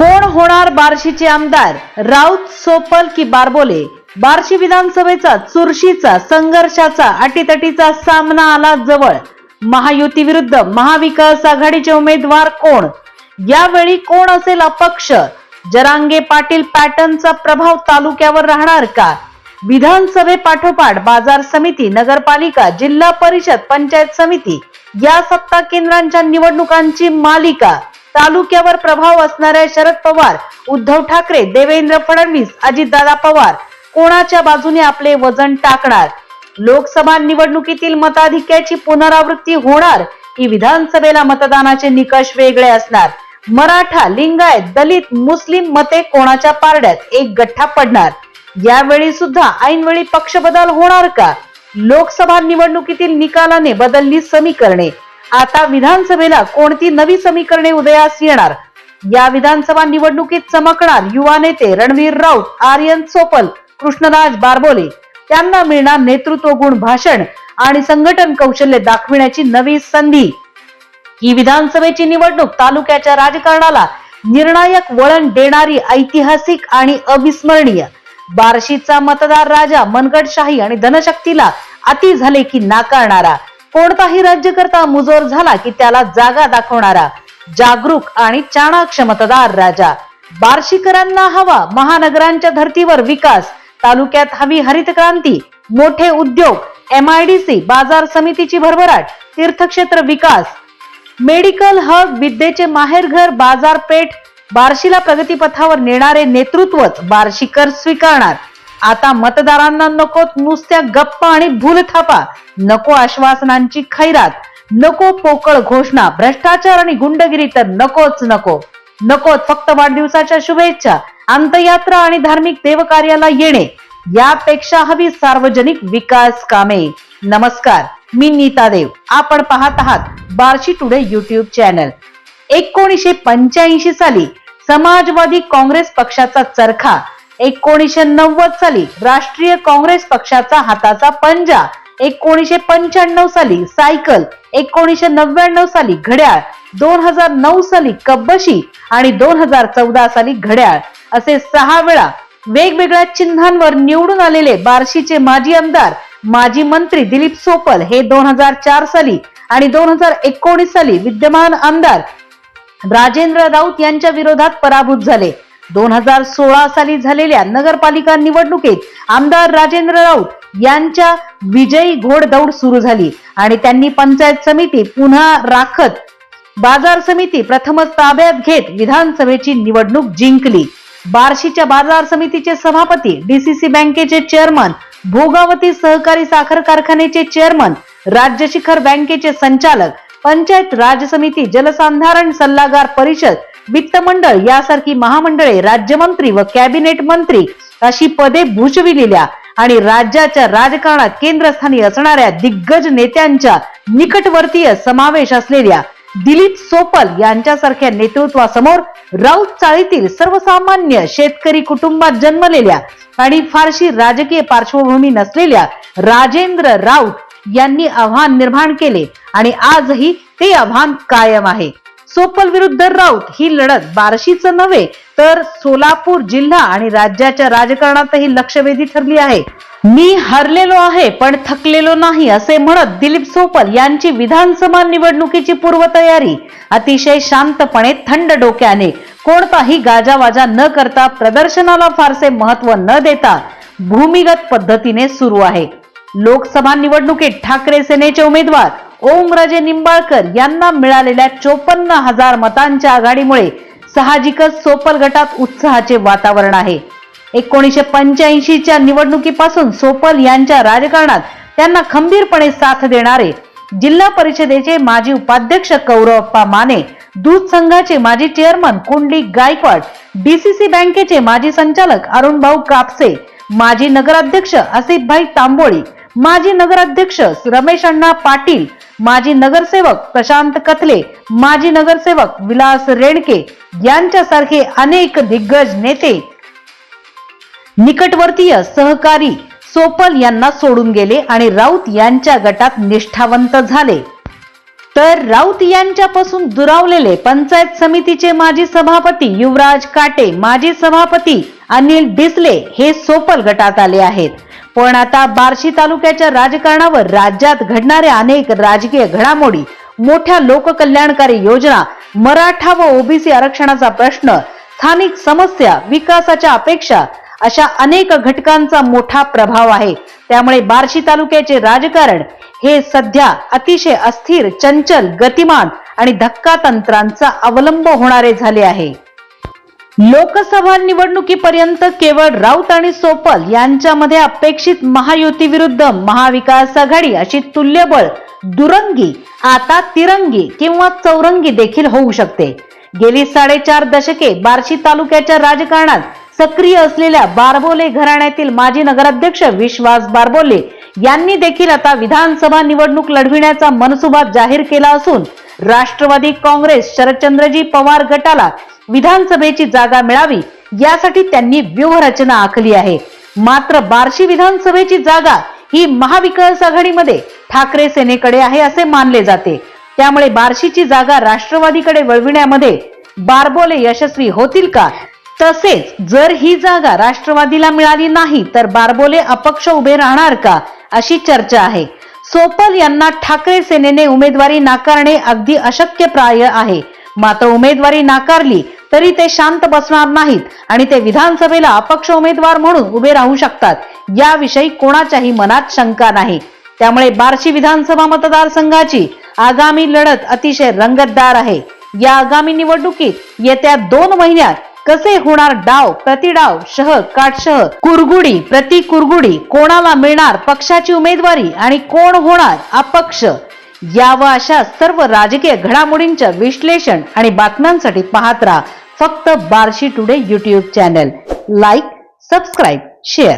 कोण होणार बार्शीचे आमदार? राऊत सोपल की बारबोले? बार्शी विधानसभेचा चुरशीचा संघर्षाचा अटीतटीचा सामना आला जवळ. महायुती विरुद्ध महाविकास आघाडीचे उमेदवार कोण? यावेळी कोण असेल अपक्ष? जरांगे पाटील पॅटर्नचा प्रभाव तालुक्यावर राहणार का? विधानसभे पाठोपाठ बाजार समिती नगरपालिका जिल्हा परिषद पंचायत समिती या सत्ता केंद्रांच्या निवडणुकांची मालिका तालुक्यावर प्रभाव असणाऱ्या शरद पवार उद्धव ठाकरे देवेंद्र फडणवीस अजितदादा पवार कोणाच्या बाजूने आपले वजन टाकणार? लोकसभा निवडणुकीतील मताधिक्याची पुनरावृत्ती होणार की विधानसभेला मतदानाचे निकष वेगळे असणार? मराठा लिंगायत दलित मुस्लिम मते कोणाच्या पारड्यात एक गठ्ठा पडणार? यावेळी सुद्धा ऐनवेळी पक्ष बदल होणार का? लोकसभा निवडणुकीतील निकालाने बदलली समीकरणे. आता विधानसभेला कोणती नवी समीकरणे उदयास येणार? या विधानसभा निवडणुकीत चमकणार युवा नेते रणवीर राऊत आर्यन सोपल कृष्णराज बारबोले. त्यांना मिळणार नेतृत्व गुण भाषण आणि संघटन कौशल्य दाखविण्याची नवी संधी. ही विधानसभेची निवडणूक तालुक्याच्या राजकारणाला निर्णायक वळण देणारी ऐतिहासिक आणि अविस्मरणीय. बार्शीचा मतदार राजा मनगटशाही आणि धनशक्तीला अति झाले की नाकारणारा कोणताही राज्यकर्ता मुजोर झाला की त्याला जागा दाखवणारा जागरूक आणि चाणाक्ष मतदार राजा. बार्शीकरांना हवा महानगरांच्या धर्तीवर विकास तालुक्यात हवी हरित क्रांती मोठे उद्योग एम आय डी सी बाजार समितीची भरभराट तीर्थक्षेत्र विकास. मेडिकल हब विद्येचे माहेरघर बाजारपेठ बार्शीला प्रगतीपथावर नेणारे नेतृत्वच बार्शीकर स्वीकारणार. आता मतदारांना नको नुसत्या गप्पा आणि भूलथापा नको आश्वासनांची खैरात नको पोकळ घोषणा भ्रष्टाचार आणि गुंडगिरी तर नकोच नको. नकोच फक्त वाढदिवसाच्या शुभेच्छा अंतयात्रा आणि धार्मिक देवकार्याला येणे यापेक्षा हवी सार्वजनिक विकास कामे. नमस्कार मी नीता देव. आपण पाहत आहात बार्शी टुडे युट्यूब चॅनल. एकोणीशे पंच्याऐंशी साली समाजवादी काँग्रेस पक्षाचा चरखा एकोणीसशे नव्वद साली राष्ट्रीय काँग्रेस पक्षाचा हाताचा पंजा. एकोणीसशे पंच्याण्णव साली सायकल. एकोणीसशे नव्याण्णव साली घड्याळ. दोन हजार नऊ साली कब्बशी. आणि दोन हजार चौदा साली घड्याळ. असे सहा वेळा वेगवेगळ्या चिन्हांवर निवडून आलेले बार्शीचे माजी आमदार माजी मंत्री दिलीप सोपल हे दोन हजार चार साली आणि दोन हजार एकोणीस साली विद्यमान आमदार राजेंद्र राऊत यांच्या विरोधात पराभूत झाले. दोन हजार सोळा साली झालेल्या नगरपालिका निवडणुकीत आमदार राजेंद्र राऊत यांच्या विजयी घोडदौड सुरू झाली आणि त्यांनी पंचायत समिती पुन्हा राखत बाजार समिती प्रथमच ताब्यात घेत विधानसभेची निवडणूक जिंकली. बार्शीच्या बाजार समितीचे सभापती डीसीसी बँकेचे चेअरमन भोगावती सहकारी साखर कारखान्याचे चेअरमन राज्य शिखर बँकेचे संचालक पंचायत राज समिती जलसंधारण सल्लागार परिषद वित्त मंडळ यासारखी महामंडळे राज्यमंत्री व कॅबिनेट मंत्री अशी पदे भूषविलेल्या आणि राज्याच्या राजकारणात केंद्रस्थानी असणाऱ्या दिग्गज नेत्यांच्या निकटवर्तीय समावेश असलेल्या दिलीप सोपल यांच्यासारख्या नेतृत्वासमोर राऊत चाळीतील सर्वसामान्य शेतकरी कुटुंबात जन्मलेल्या आणि फारशी राजकीय पार्श्वभूमी नसलेल्या राजेंद्र राऊत यांनी आव्हान निर्माण केले आणि आजही ते आव्हान कायम आहे. सोपल विरुद्ध राऊत ही लढत बार्शीच नव्हे तर सोलापूर जिल्हा आणि राज्याच्या राजकारणातही लक्षवेधी ठरली आहे. मी हरलेलो आहे पण थकलेलो नाही असे म्हणत दिलीप सोपल यांची विधानसभा निवडणुकीची पूर्वतयारी. अतिशय शांतपणे थंड डोक्याने कोणताही गाजावाजा न करता प्रदर्शनाला फारसे महत्त्व न देता भूमिगत पद्धतीने सुरू आहे. लोकसभा निवडणुकीत ठाकरे सेनेचे उमेदवार ओमराजे निंबाळकर यांना मिळालेल्या चोपन्न हजार मतांच्या आघाडीमुळे साहजिकच सोपल गटात उत्साहाचे वातावरण आहे. एकोणीसशे पंच्याऐंशीच्या निवडणुकीपासून सोपल यांच्या राजकारणात त्यांना खंबीरपणे साथ देणारे जिल्हा परिषदेचे माजी उपाध्यक्ष कौरवप्पा माने दूध संघाचे माजी चेअरमन कुंडली गायकवाड डीसीसी बँकेचे माजी संचालक अरुणभाऊ कापसे माजी नगराध्यक्ष आसिफभाई तांबोळी माजी नगराध्यक्ष रमेश अण्णा पाटील माजी नगरसेवक प्रशांत कथले माजी नगरसेवक विलास रेणके यांच्यासारखे अनेक दिग्गज नेते निकटवर्तीय सहकारी सोपल यांना सोडून गेले आणि राऊत यांच्या गटात निष्ठावंत झाले. तर राऊत यांच्यापासून दुरावलेले पंचायत समितीचे माजी सभापती युवराज काटे माजी सभापती अनिल डिसले हे सोपल गटात आले आहेत. पण आता बार्शी तालुक्याच्या राजकारणावर राज्यात घडणाऱ्या अनेक राजकीय घडामोडी मोठ्या लोककल्याणकारी योजना मराठा व ओबीसी आरक्षणाचा प्रश्न स्थानिक समस्या विकासाच्या अपेक्षा अशा अनेक घटकांचा मोठा प्रभाव आहे. त्यामुळे बार्शी तालुक्याचे राजकारण हे सध्या अतिशय अस्थिर चंचल गतिमान आणि धक्का तंत्रांचा अवलंब होणारे झाले आहे. लोकसभा निवडणुकीपर्यंत केवळ राऊत आणि सोपल यांच्यामध्ये अपेक्षित महायुती विरुद्ध महाविकास आघाडी अशी तुल्यबळ दुरंगी आता तिरंगी किंवा चौरंगी देखील होऊ शकते. गेली साडेचार दशके बार्शी तालुक्याच्या राजकारणात सक्रिय असलेल्या बारबोले घराण्यातील माजी नगराध्यक्ष विश्वास बारबोले यांनी देखील आता विधानसभा निवडणूक लढविण्याचा मनसुबा जाहीर केला असून राष्ट्रवादी काँग्रेस शरदचंद्रजी पवार गटाला विधानसभेची जागा मिळावी यासाठी त्यांनी व्यूहरचना आखली आहे. मात्र बार्शी विधानसभेची जागा ही महाविकास आघाडीमध्ये ठाकरे सेनेकडे आहे असे मानले जाते. त्यामुळे बार्शीची जागा राष्ट्रवादीकडे वळविण्यामध्ये बारबोले यशस्वी होतील का? तसेच जर ही जागा राष्ट्रवादीला मिळाली नाही तर बारबोले अपक्ष उभे राहणार का? अशी चर्चा आहे. सोपल यांना ठाकरे सेनेने उमेदवारी नाकारणे अगदी अशक्य प्राय आहे. मात्र उमेदवारी नाकारली तरी ते शांत बसणार नाहीत आणि ते विधानसभेला अपक्ष उमेदवार म्हणून उभे राहू शकतात. याविषयी कोणाच्याही मनात शंका नाही. त्यामुळे बार्शी विधानसभा मतदारसंघाची आगामी लढत अतिशय रंगतदार आहे. या आगामी निवडणुकीत येत्या दोन महिन्यात कसे होणार डाव प्रतिडाव शह काटशह कुरगुडी प्रति कुरगुडी कोणाला मिळणार पक्षाची उमेदवारी आणि कोण होणार अपक्ष? या व अशा सर्व राजकीय घडामोडींच्या विश्लेषण आणि बातम्यांसाठी पाहत राहा फक्त Barshi today YouTube channel like subscribe share